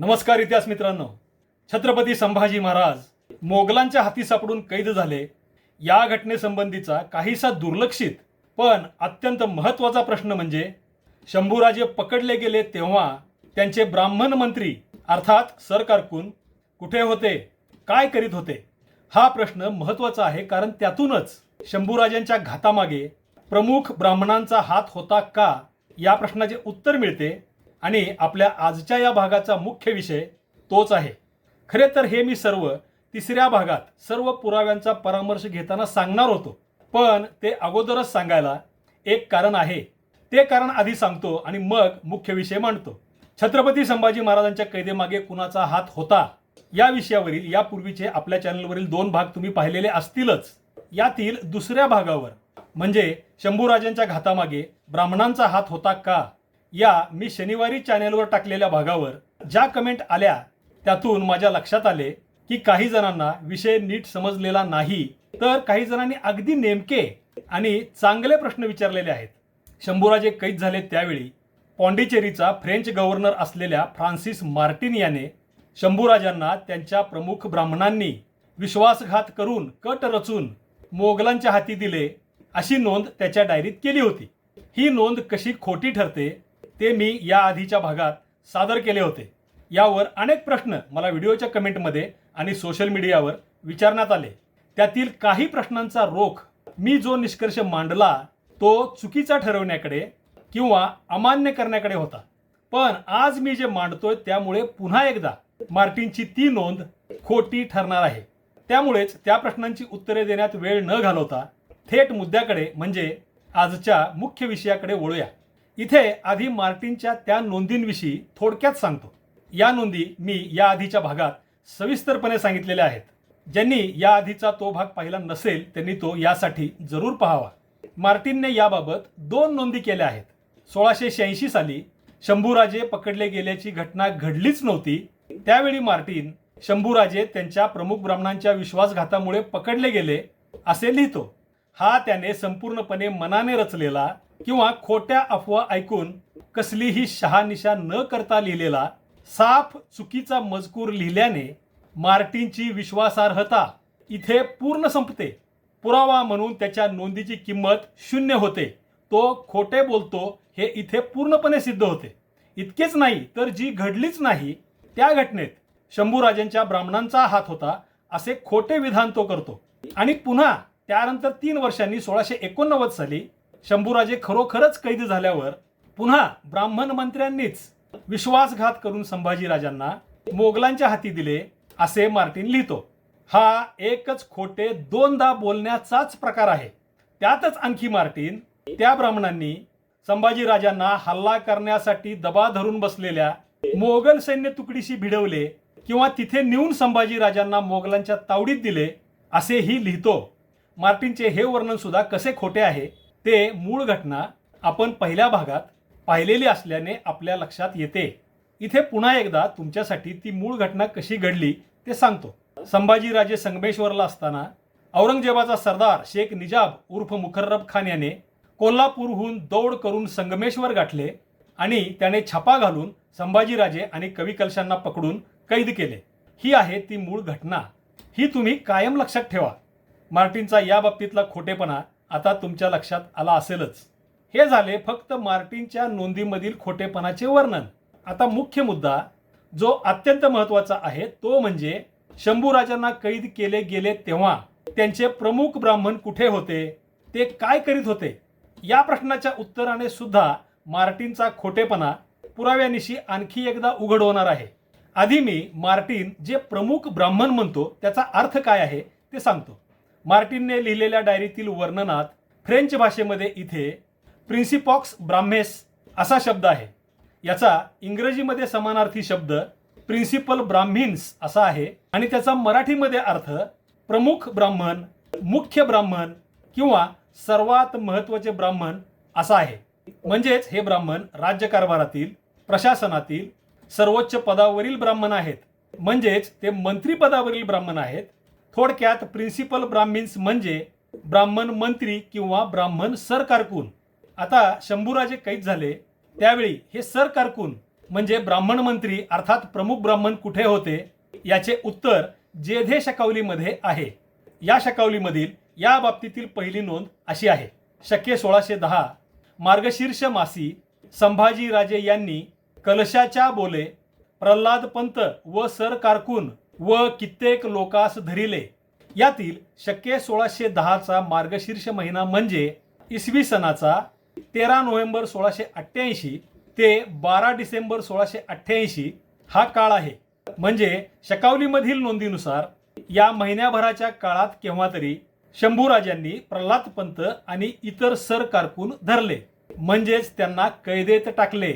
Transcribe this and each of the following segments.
नमस्कार इतिहास मित्रांनो. छत्रपती संभाजी महाराज मोगलांच्या हाती सापडून कैद झाले. या घटनेसंबंधीचा काहीसा दुर्लक्षित पण अत्यंत महत्त्वाचा प्रश्न म्हणजे शंभूराजे पकडले गेले तेव्हा त्यांचे ब्राह्मण मंत्री अर्थात सरकारकून कुठे होते? काय करीत होते? हा प्रश्न महत्त्वाचा आहे कारण त्यातूनच शंभूराजांच्या घातामागे प्रमुख ब्राह्मणांचा हात होता का? या प्रश्नाचे उत्तर मिळते. आणि आपल्या आजच्या या भागाचा मुख्य विषय तोच आहे. खरे तर हे मी सर्व तिसऱ्या भागात सर्व पुराव्यांचा परामर्श घेताना सांगणार होतो. पण ते अगोदरच सांगायला एक कारण आहे. ते कारण आधी सांगतो आणि मग मुख्य विषय मांडतो. छत्रपती संभाजी महाराजांच्या कैदेमागे कुणाचा हात होता? या विषयावरील यापूर्वीचे आपल्या चॅनलवरील दोन भाग तुम्ही पाहिलेले असतीलच. यातील दुसऱ्या भागावर म्हणजे शंभूराजांच्या घातामागे ब्राह्मणांचा हात होता का? या मी शनिवारी चॅनेलवर टाकलेल्या भागावर ज्या कमेंट आल्या त्यातून माझ्या लक्षात आले की काही जणांना विषय नीट समजलेला नाही. तर काही जणांनी अगदी नेमके आणि चांगले प्रश्न विचारलेले आहेत. शंभूराजे कैद झाले त्यावेळी. पॉंडिचेरीचा फ्रेंच गव्हर्नर असलेल्या फ्रान्सिस मार्टिन याने शंभूराजांना त्यांच्या प्रमुख ब्राह्मणांनी विश्वासघात करून कट रचून मोगलांच्या हाती दिले अशी नोंद त्याच्या डायरीत केली होती. ही नोंद कशी खोटी ठरते ते मी या आधीच्या भागात सादर केले होते. यावर अनेक प्रश्न मला व्हिडिओच्या कमेंटमध्ये आणि सोशल मीडियावर विचारण्यात आले. त्यातील काही प्रश्नांचा रोख मी जो निष्कर्ष मांडला तो चुकीचा ठरवण्याकडे किंवा अमान्य करण्याकडे होता. पण आज मी जे मांडतोय त्यामुळे पुन्हा एकदा मार्टिनची ती नोंद खोटी ठरणार आहे. त्यामुळेच त्या प्रश्नांची उत्तरे देण्यात वेळ न घालवता थेट मुद्द्याकडे म्हणजे आजच्या मुख्य विषयाकडे वळूया. इथे आधी मार्टिनच्या त्या नोंदींविषयी थोडक्यात सांगतो. या नोंदी मी या आधीच्या भागात सविस्तरपणे सांगितलेल्या आहेत. ज्यांनी या आधीचा तो भाग पाहिला नसेल त्यांनी तो यासाठी जरूर पाहावा. मार्टिनने याबाबत दोन नोंदी केल्या आहेत. सोळाशे शहाऐंशी साली शंभूराजे पकडले गेल्याची घटना घडलीच नव्हती. त्यावेळी मार्टिन शंभूराजे त्यांच्या प्रमुख ब्राह्मणांच्या विश्वासघातामुळे पकडले गेले असे लिहितो. हा त्याने संपूर्णपणे मनाने रचलेला किंवा खोट्या अफवा ऐकून कसलीही शहानिशा न करता लिहिलेला साफ चुकीचा मजकूर लिहिल्याने मार्टिनची विश्वासार्हता इथे पूर्ण संपते. पुरावा म्हणून त्याच्या नोंदीची किंमत शून्य होते. तो खोटे बोलतो हे इथे पूर्णपणे सिद्ध होते. इतकेच नाही तर जी घडलीच नाही त्या घटनेत शंभूराजांच्या ब्राह्मणांचा हात होता असे खोटे विधान तो करतो. आणि पुन्हा त्यानंतर तीन वर्षांनी सोळाशे एकोणनव्वद साली शंभूराजे खरोखरच कैद झाल्यावर पुन्हा ब्राह्मण मंत्र्यांनीच विश्वासघात करून संभाजीराजांना मोगलांच्या हाती दिले असे मार्टिन लिहितो. हा एकच खोटे दोनदा बोलण्याचाच प्रकार आहे. त्यातच आणखी मार्टिन त्या ब्राह्मणांनी संभाजीराजांना हल्ला करण्यासाठी दबा धरून बसलेल्या मोगल सैन्य तुकडीशी भिडवले किंवा तिथे नेऊन संभाजीराजांना मोगलांच्या तावडीत दिले असेही लिहितो. मार्टिनचे हे वर्णन सुद्धा कसे खोटे आहे? ते मूळ घटना आपण पहिल्या भागात पाहिलेली असल्याने आपल्या लक्षात येते. इथे पुन्हा एकदा तुमच्यासाठी ती मूळ घटना कशी घडली ते सांगतो. संभाजीराजे संगमेश्वरला असताना औरंगजेबाचा सरदार शेख निजाब उर्फ मुखर्रब खान याने कोल्हापूरहून दौड करून संगमेश्वर गाठले आणि त्याने छापा घालून संभाजीराजे आणि कवी कलशांना पकडून कैद केले. ही आहे ती मूळ घटना. ही तुम्ही कायम लक्षात ठेवा. मार्टिनचा या बाबतीतला खोटेपणा आता तुमच्या लक्षात आला असेलच. हे झाले फक्त मार्टिनच्या नोंदीमधील खोटेपणाचे वर्णन. आता मुख्य मुद्दा जो अत्यंत महत्त्वाचा आहे तो म्हणजे शंभूराजांना कैद केले गेले तेव्हा त्यांचे प्रमुख ब्राह्मण कुठे होते ते काय करीत होते? या प्रश्नाच्या उत्तराने सुद्धा मार्टिनचा खोटेपणा पुराव्यानिशी आणखी एकदा उघड होणार आहे. आधी मी मार्टिन जे प्रमुख ब्राह्मण म्हणतो त्याचा अर्थ काय आहे ते सांगतो. मार्टिनने लिहिलेल्या डायरीतील वर्णनात फ्रेंच भाषेमध्ये इथे प्रिन्सिपॉक्स ब्राह्मेस असा शब्द आहे. याचा इंग्रजीमध्ये समानार्थी शब्द प्रिन्सिपल ब्राह्मिन्स असा आहे. आणि त्याचा मराठीमध्ये अर्थ प्रमुख ब्राह्मण मुख्य ब्राह्मण किंवा सर्वात महत्त्वाचे ब्राह्मण असा आहे. म्हणजेच हे ब्राह्मण राज्यकारभारातील प्रशासनातील सर्वोच्च पदावरील ब्राह्मण आहेत. म्हणजेच ते मंत्रीपदावरील ब्राह्मण आहेत. थोडक्यात प्रिन्सिपल ब्राह्मिन्स म्हणजे ब्राह्मण मंत्री किंवा ब्राह्मण सरकारकून. आता शंभूराजे कैद झाले त्यावेळी हे सरकारकून म्हणजे ब्राह्मण मंत्री अर्थात प्रमुख ब्राह्मण कुठे होते याचे उत्तर जेधे शकावलीमध्ये आहे. या शकावलीमधील या बाबतीतील पहिली नोंद अशी आहे. शके सोळाशे दहा. मार्गशीर्ष मासी संभाजीराजे यांनी कलशाच्या बोले प्रल्हाद पंत व सर कारकून व कित्येक लोकास धरिले. यातील शके सोळाशे दहाचा मार्गशीर्ष महिना म्हणजे इसवी सणाचा तेरा नोव्हेंबर सोळाशे अठ्ठ्याऐंशी ते बारा डिसेंबर सोळाशे अठ्ठ्याऐंशी हा काळ आहे. म्हणजे शकावलीमधील नोंदीनुसार या महिन्याभराच्या काळात केव्हा तरी शंभूराजांनी प्रल्हाद पंत आणि इतर सर कारकून धरले. म्हणजेच त्यांना कैदेत टाकले.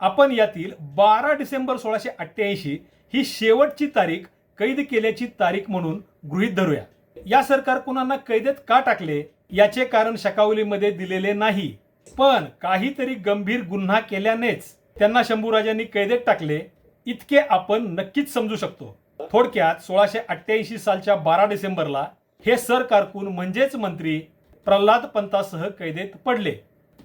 आपण यातील बारा डिसेंबर सोळाशे अठ्ठ्याऐंशी ही शेवटची तारीख कैद केल्याची तारीख म्हणून गृहीत धरूया. या सरकारकुनांना कैदेत का टाकले याचे कारण शकावलीमध्ये दिलेले नाही. पण काहीतरी गंभीर गुन्हा केल्यानेच त्यांना शंभूराजांनी कैदेत टाकले इतके आपण नक्कीच समजू शकतो. थोडक्यात सोळाशे अठ्ठ्याऐंशी सालच्या बारा डिसेंबरला हे सर कारकून म्हणजेच मंत्री प्रल्हाद पंतासह कैदेत पडले.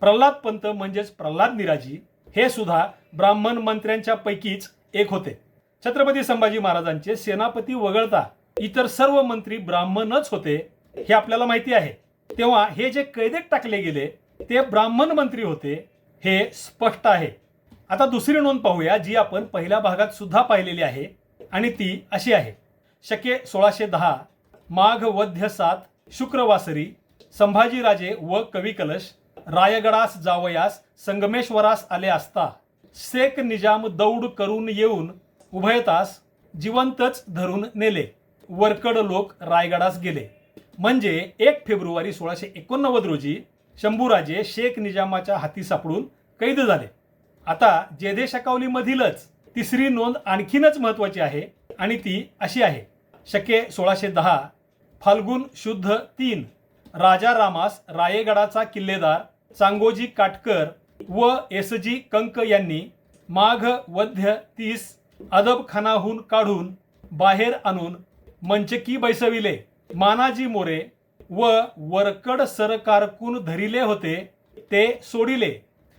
प्रल्हाद पंत म्हणजेच प्रल्हाद निराजी हे सुद्धा ब्राह्मण मंत्र्यांच्या पैकीच एक होते. छत्रपती संभाजी महाराजांचे सेनापती वगळता इतर सर्व मंत्री ब्राह्मणच होते हे आपल्याला माहिती आहे. तेव्हा हे जे कैदेत टाकले गेले ते ब्राह्मण मंत्री होते हे स्पष्ट आहे. आता दुसरी नोंद पाहूया जी आपण पहिल्या भागात सुद्धा पाहिलेली आहे आणि ती अशी आहे. शके सोळाशे दहा माघ वध्य सात शुक्रवासरी संभाजीराजे व कवी कलश रायगडास जावयास संगमेश्वरास आले असता शेख निजाम दौड करून येऊन उभयतास जिवंतच धरून नेले. वरकड लोक रायगडास गेले. म्हणजे एक फेब्रुवारी सोळाशे एकोणनव्वद रोजी शंभूराजे शेख निजामाच्या हाती सापडून कैद झाले. आता जेधे शकावलीमधीलच तिसरी नोंद आणखीनच महत्त्वाची आहे आणि ती अशी आहे. शके सोळाशे दहा फाल्गुन शुद्ध तीन राजा रामास रायगडाचा किल्लेदार चांगोजी काटकर व एसजी कंक यांनी माघ वध्य तीस अदबखानाहून काढून बाहेर आणून मंचकी बैसविले. मानाजी मोरे व वरकड सरकारकून धरिले होते ते सोडिले.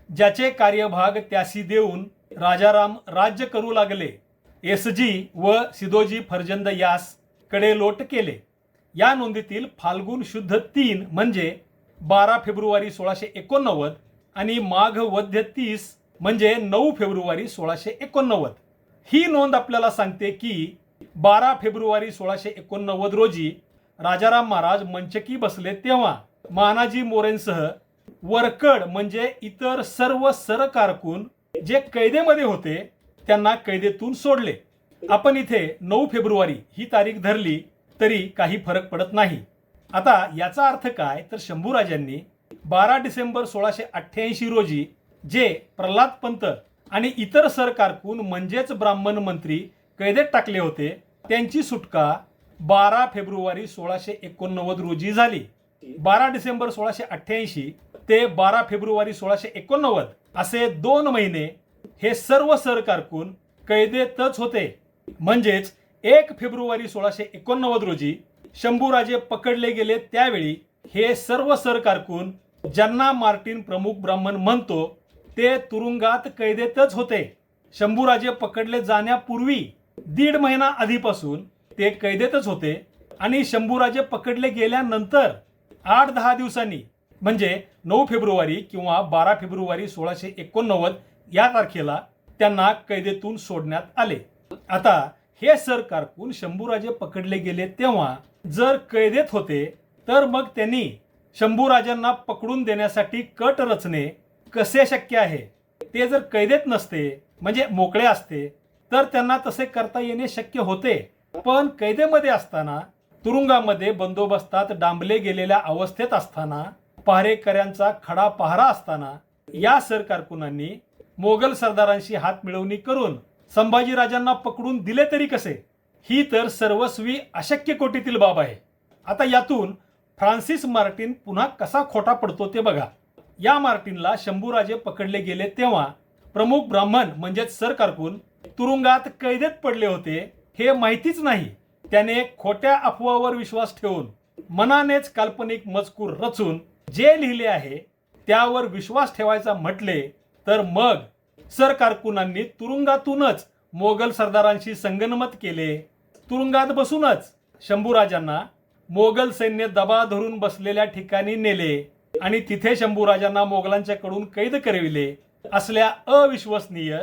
ज्याचे कार्यभाग त्यासी देऊन राजाराम राज्य करू लागले. एसजी व सिदोजी फर्जंद यासकडे लोट केले. या नोंदीतील फाल्गुन शुद्ध तीन म्हणजे बारा फेब्रुवारी सोळाशे एकोणनव्वद आणि माघ वध्य तीस म्हणजे नऊ फेब्रुवारी सोळाशे एकोणनव्वद. ही नोंद आपल्याला सांगते की बारा फेब्रुवारी सोळाशे एकोणनव्वद रोजी राजाराम महाराज मंचकी बसले तेव्हा मानाजी मोरेंसह वरकड म्हणजे इतर सर्व सरकारकून जे कैदेमध्ये होते त्यांना कैदेतून सोडले. आपण इथे नऊ फेब्रुवारी ही तारीख धरली तरी काही फरक पडत नाही. आता याचा अर्थ काय? तर शंभूराजांनी बारा डिसेंबर सोळाशे अठ्ठ्याऐंशी रोजी जे प्रल्हाद पंत आणि इतर सरकारकून म्हणजेच ब्राह्मण मंत्री कैदेत टाकले होते त्यांची सुटका बारा फेब्रुवारी सोळाशे एकोणनव्वद रोजी झाली. बारा डिसेंबर सोळाशे अठ्ठ्याऐंशी ते बारा फेब्रुवारी सोळाशे एकोणनव्वद असे दोन महिने हे सर्व सरकारकून कैदेतच होते. म्हणजेच एक फेब्रुवारी सोळाशे एकोणनव्वद रोजी शंभूराजे पकडले गेले त्यावेळी हे सर्व सरकारकून ज्यांना मार्टिन प्रमुख ब्राह्मण म्हणतो ते तुरुंगात कैदेतच होते. शंभूराजे पकडले जाण्यापूर्वी दीड महिना आधीपासून ते कैदेतच होते आणि शंभूराजे पकडले गेल्यानंतर आठ दहा दिवसांनी म्हणजे नऊ फेब्रुवारी किंवा बारा फेब्रुवारी सोळाशे एकोणनव्वद या तारखेला त्यांना कैदेतून सोडण्यात आले. आता हे सर कारकून शंभूराजे पकडले गेले तेव्हा जर कैदेत होते तर मग त्यांनी शंभूराजांना पकडून देण्यासाठी कट रचणे कसे शक्य आहे? ते जर कैदेत नसते म्हणजे मोकळे असते तर त्यांना तसे करता येणे शक्य होते. पण कैदेमध्ये असताना तुरुंगामध्ये बंदोबस्तात डांबले गेलेल्या अवस्थेत असताना पहारेकऱ्यांचा खडा पहारा असताना या सरकारकुनांनी मोगल सरदारांशी हात मिळवणी करून संभाजीराजांना पकडून दिले तरी कसे? ही तर सर्वस्वी अशक्य कोटीतील बाब आहे. आता यातून फ्रान्सिस मार्टिन पुन्हा कसा खोटा पडतो ते बघा. या मार्टिनला शंभूराजे पकडले गेले तेव्हा प्रमुख ब्राह्मण म्हणजेच सर कारकून तुरुंगात कैदेत पडले होते हे माहितीच नाही. त्याने खोट्या अफवावर विश्वास ठेवून मनानेच काल्पनिक मजकूर रचून जे लिहिले आहे त्यावर विश्वास ठेवायचा म्हटले तर मग सर कारकुनांनी तुरुंगातूनच मोगल सरदारांशी संगनमत केले. तुरुंगात बसूनच शंभूराजांना मोगल सैन्य दबा धरून बसलेल्या ठिकाणी नेले. आणि तिथे शंभूराजांना मोगलांच्याकडून कैद करविले असल्या अविश्वसनीय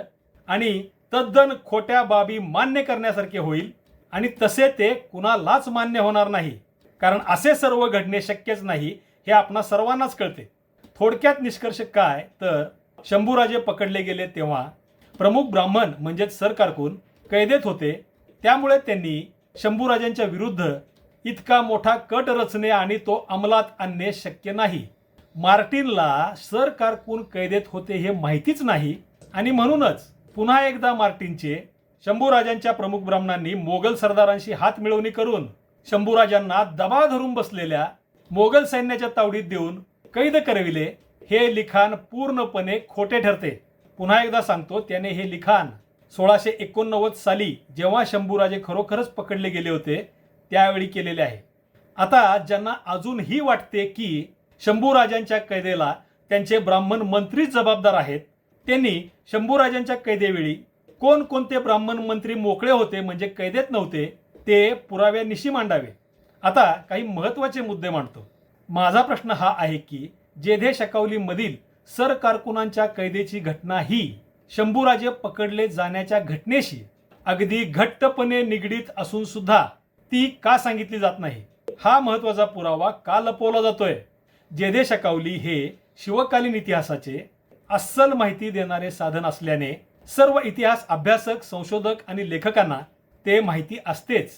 आणि तद्दन खोट्या बाबी मान्य करण्यासारखे होईल आणि तसे ते कुणालाच मान्य होणार नाही. कारण असे सर्व घडणे शक्यच नाही हे आपणा सर्वांनाच कळते. थोडक्यात निष्कर्ष काय तर शंभूराजे पकडले गेले तेव्हा प्रमुख ब्राह्मण म्हणजेच सरकारकून कैदेत होते. त्यामुळे त्यांनी शंभूराजांच्या विरुद्ध इतका मोठा कट रचणे आणि तो अंमलात आणणे शक्य नाही. मार्टिनला सर कारकून कैदेत होते हे माहितीच नाही. आणि म्हणूनच पुन्हा एकदा मार्टिनचे शंभूराजांच्या प्रमुख ब्राह्मणांनी मोगल सरदारांशी हात मिळवणी करून शंभूराजांना दबा धरून बसलेल्या मोगल सैन्याच्या तावडीत देऊन कैद करविले. हे लिखाण पूर्णपणे खोटे ठरते. पुन्हा एकदा सांगतो त्याने हे लिखाण सोळाशे एकोणनव्वद साली जेव्हा शंभूराजे खरोखरच पकडले गेले होते त्यावेळी केलेले आहे. आता ज्यांना अजूनही वाटते की शंभूराजांच्या कैदेला त्यांचे ब्राह्मण मंत्रीच जबाबदार आहेत. त्यांनी शंभूराजांच्या कैदेवेळी कोणकोणते ब्राह्मण मंत्री मोकळे होते म्हणजे कैदेत नव्हते ते पुराव्यानिशी मांडावे. आता काही महत्त्वाचे मुद्दे मांडतो. माझा प्रश्न हा आहे की जेधे शकावलीमधील सर कारकुनांच्या कैदेची घटना ही शंभूराजे पकडले जाण्याच्या घटनेशी अगदी घट्टपणे निगडीत असून सुद्धा ती का सांगितली जात नाही? हा महत्त्वाचा पुरावा का लपवला जातोय? जेदे शकावली हे शिवकालीन इतिहासाचे अस्सल माहिती देणारे साधन असल्याने सर्व इतिहास अभ्यासक संशोधक आणि लेखकांना ते माहिती असतेच.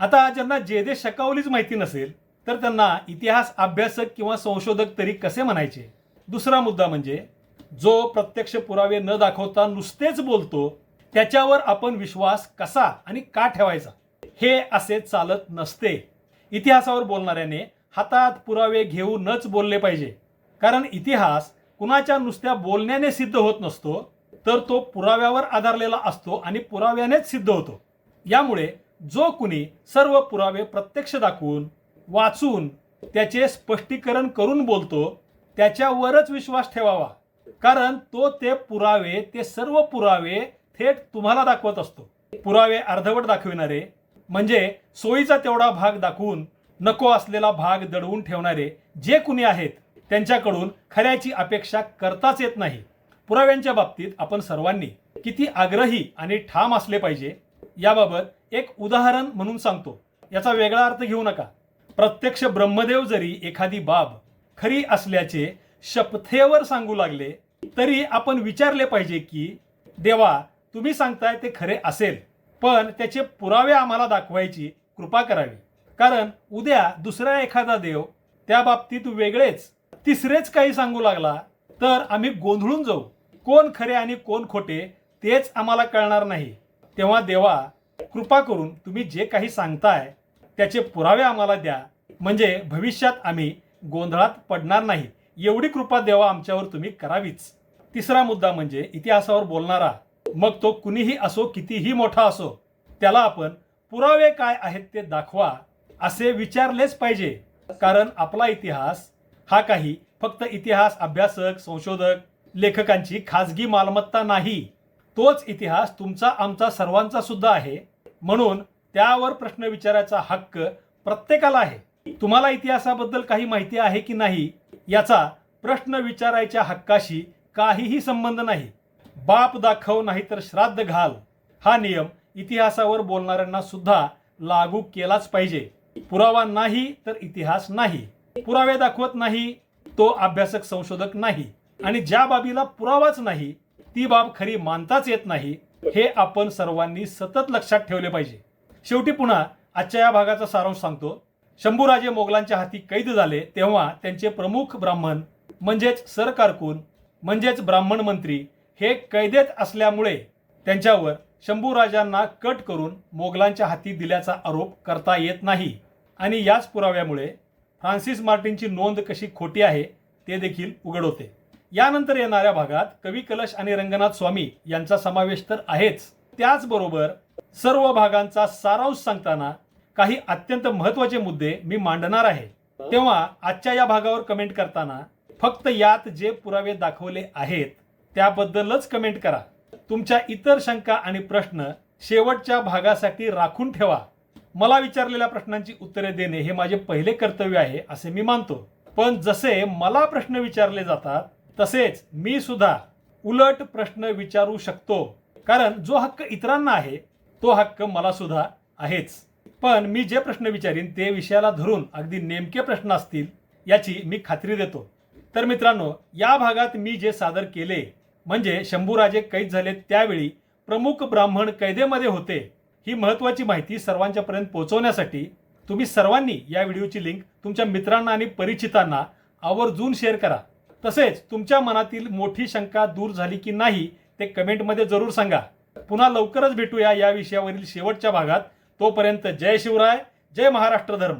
आता ज्यांना जेधे शकावलीच माहिती नसेल तर त्यांना इतिहास अभ्यासक किंवा संशोधक तरी कसे म्हणायचे? दुसरा मुद्दा म्हणजे जो प्रत्यक्ष पुरावे न दाखवता नुसतेच बोलतो त्याच्यावर आपण विश्वास कसा आणि का ठेवायचा? हे असे चालत नसते. इतिहासावर बोलणाऱ्याने हातात पुरावे घेऊनच बोलले पाहिजे. कारण इतिहास कुणाच्या नुसत्या बोलण्याने सिद्ध होत नसतो तर तो पुराव्यावर आधारलेला असतो आणि पुराव्यानेच सिद्ध होतो. यामुळे जो कुणी सर्व पुरावे प्रत्यक्ष दाखवून वाचून त्याचे स्पष्टीकरण करून बोलतो त्याच्यावरच विश्वास ठेवावा. कारण तो ते पुरावे ते सर्व पुरावे थेट तुम्हाला दाखवत असतो. पुरावे अर्धवट दाखविणारे म्हणजे सोयीचा तेवढा भाग दाखवून नको असलेला भाग दडवून ठेवणारे जे कुणी आहेत त्यांच्याकडून खऱ्याची अपेक्षा करताच येत नाही. पुराव्यांच्या बाबतीत आपण सर्वांनी किती आग्रही आणि ठाम असले पाहिजे याबाबत एक उदाहरण म्हणून सांगतो. याचा वेगळा अर्थ घेऊ नका. प्रत्यक्ष ब्रह्मदेव जरी एखादी बाब खरी असल्याचे शपथेवर सांगू लागले तरी आपण विचारले पाहिजे की देवा तुम्ही सांगताय ते खरे असेल पण त्याचे पुरावे आम्हाला दाखवायची कृपा करावी. कारण उद्या दुसरा एखादा देव त्या बाबतीत वेगळेच तिसरेच काही सांगू लागला तर आम्ही गोंधळून जाऊ. कोण खरे आणि कोण खोटे तेच आम्हाला कळणार नाही. तेव्हा देवा कृपा करून तुम्ही जे काही सांगताय त्याचे पुरावे आम्हाला द्या. म्हणजे भविष्यात आम्ही गोंधळात पडणार नाही. एवढी कृपा देवा आमच्यावर तुम्ही करावीच. तिसरा मुद्दा म्हणजे इतिहासावर बोलणारा. मग तो कुणीही असो कितीही मोठा असो त्याला आपण पुरावे काय आहेत ते दाखवा. असे विचारलेच पाहिजे. कारण आपला इतिहास हा काही फक्त इतिहास अभ्यासक संशोधक लेखकांची खाजगी मालमत्ता नाही. तोच इतिहास तुमचा आमचा सर्वांचा सुद्धा आहे. म्हणून त्यावर प्रश्न विचारायचा हक्क प्रत्येकाला आहे. तुम्हाला इतिहासाबद्दल काही माहिती आहे की नाही? याचा प्रश्न विचारायच्या हक्काशी काहीही संबंध नाही. बाप दाखव नाही तर श्राद्ध घाल. हा नियम इतिहासावर बोलणाऱ्यांना सुद्धा लागू केलाच पाहिजे. पुरावा नाही तर इतिहास नाही. पुरावे दाखवत नाही तो अभ्यासक संशोधक नाही. आणि ज्या बाबीला पुरावाच नाही ती बाब खरी मानताच येत नाही हे आपण सर्वांनी सतत लक्षात ठेवले पाहिजे. शेवटी पुन्हा आजच्या या भागाचा सारांश सांगतो. शंभूराजे मोगलांच्या हाती कैद झाले तेव्हा त्यांचे प्रमुख ब्राह्मण म्हणजेच सरकारकून म्हणजेच ब्राह्मण मंत्री हे कैदेत असल्यामुळे त्यांच्यावर शंभूराजांना कट करून मोगलांच्या हाती दिल्याचा आरोप करता येत नाही. आणि याच पुराव्यामुळे फ्रान्सिस मार्टिनची नोंद कशी खोटी आहे ते देखील उघड होते. यानंतर येणाऱ्या भागात कवी कलश आणि रंगनाथ स्वामी यांचा समावेश तर आहेच. त्याचबरोबर सर्व भागांचा सारांश सांगताना काही अत्यंत महत्त्वाचे मुद्दे मी मांडणार आहे. तेव्हा आजच्या या भागावर कमेंट करताना फक्त यात जे पुरावे दाखवले आहेत त्याबद्दलच कमेंट करा. तुमच्या इतर शंका आणि प्रश्न शेवटच्या भागासाठी राखून ठेवा. मला विचारलेल्या प्रश्नांची उत्तरे देणे हे माझे पहिले कर्तव्य आहे असे मी मानतो. पण जसे मला प्रश्न विचारले जातात तसेच मी सुद्धा उलट प्रश्न विचारू शकतो. कारण जो हक्क इतरांना आहे तो हक्क मला सुद्धा आहेच. पण मी जे प्रश्न विचारीन ते विषयाला धरून अगदी नेमके प्रश्न असतील याची मी खात्री देतो. तर मित्रांनो या भागात मी जे सादर केले म्हणजे शंभूराजे कैद झाले त्यावेळी प्रमुख ब्राह्मण कैदेमध्ये होते. ही महत्त्वाची माहिती सर्वांच्यापर्यंत पोहोचवण्यासाठी तुम्ही सर्वांनी या व्हिडिओची लिंक तुमच्या मित्रांना आणि परिचितांना आवर्जून शेअर करा. तसेच तुमच्या मनातील मोठी शंका दूर झाली की नाही ते कमेंटमध्ये जरूर सांगा. पुन्हा लवकरच भेटूया या विषयावरील शेवटच्या भागात. तोपर्यंत जय शिवराय जय महाराष्ट्र धर्म.